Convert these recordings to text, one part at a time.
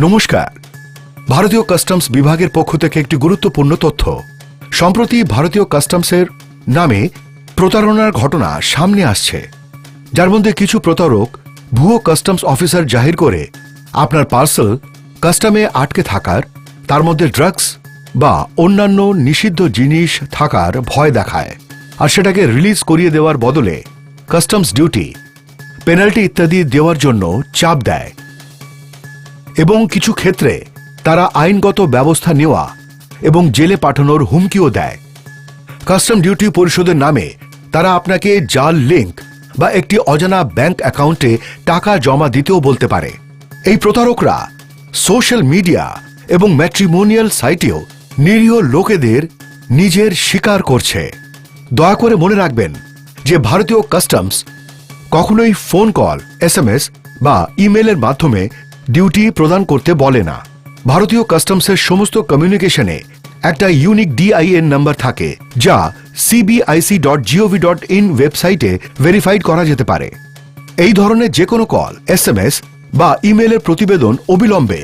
নমস্কার। ভারতীয় কাস্টমস বিভাগের পক্ষ থেকে একটি গুরুত্বপূর্ণ তথ্য। সম্প্রতি ভারতীয় কাস্টমসের নামে প্রতারণার ঘটনা সামনে আসছে। যার মধ্যে কিছু প্রতারক ভুয়ো কাস্টমস অফিসার জাহির করে আপনার পার্সেল কাস্টমে আটকে থাকার, তার মধ্যে ড্রাগস বা অন্যান্য নিষিদ্ধ জিনিস থাকার ভয় দেখায় আর সেটাকে রিলিজ করিয়ে দেওয়ার বদলে কাস্টমস ডিউটি, পেনাল্টি ইত্যাদি দেওয়ার জন্য চাপ দেয়। এবং কিছু ক্ষেত্রে তারা আইনগত ব্যবস্থা নেওয়া এবং জেলে পাঠানোর হুমকিও দেয়। কাস্টম ডিউটি পরিশোধের নামে তারা আপনাকে জাল লিংক বা একটি অজানা ব্যাংক অ্যাকাউন্টে টাকা জমা দিতেও বলতে পারে। এই প্রতারকরা সোশ্যাল মিডিয়া এবং ম্যাট্রিমোনিয়াল সাইটেও নিরীহ লোকেদের নিজের শিকার করছে। দয়া করে মনে রাখবেন যে ভারতীয় কাস্টমস কখনোই ফোন কল এস বা ইমেলের মাধ্যমে ডিউটি প্রদান করতে বলে না। ভারতীয় কাস্টমসের সমস্ত কমিউনিকেশনে একটা ইউনিক ডিআইএন নাম্বার থাকে, যা CBIC dot gov dot in ওয়েবসাইটে ভেরিফাইড করা যেতে পারে। এই ধরনের যে কোনো কল এস বা ইমেলের প্রতিবেদন অবিলম্বে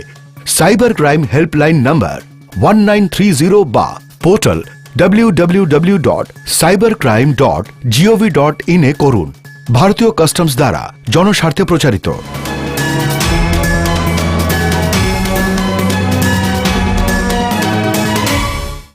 cyber crime helpline number one nine three zero বা portal W dot cyber crime dot gov dot ইনে করুন। ভারতীয় কাস্টমস দ্বারা জনস্বার্থে প্রচারিত।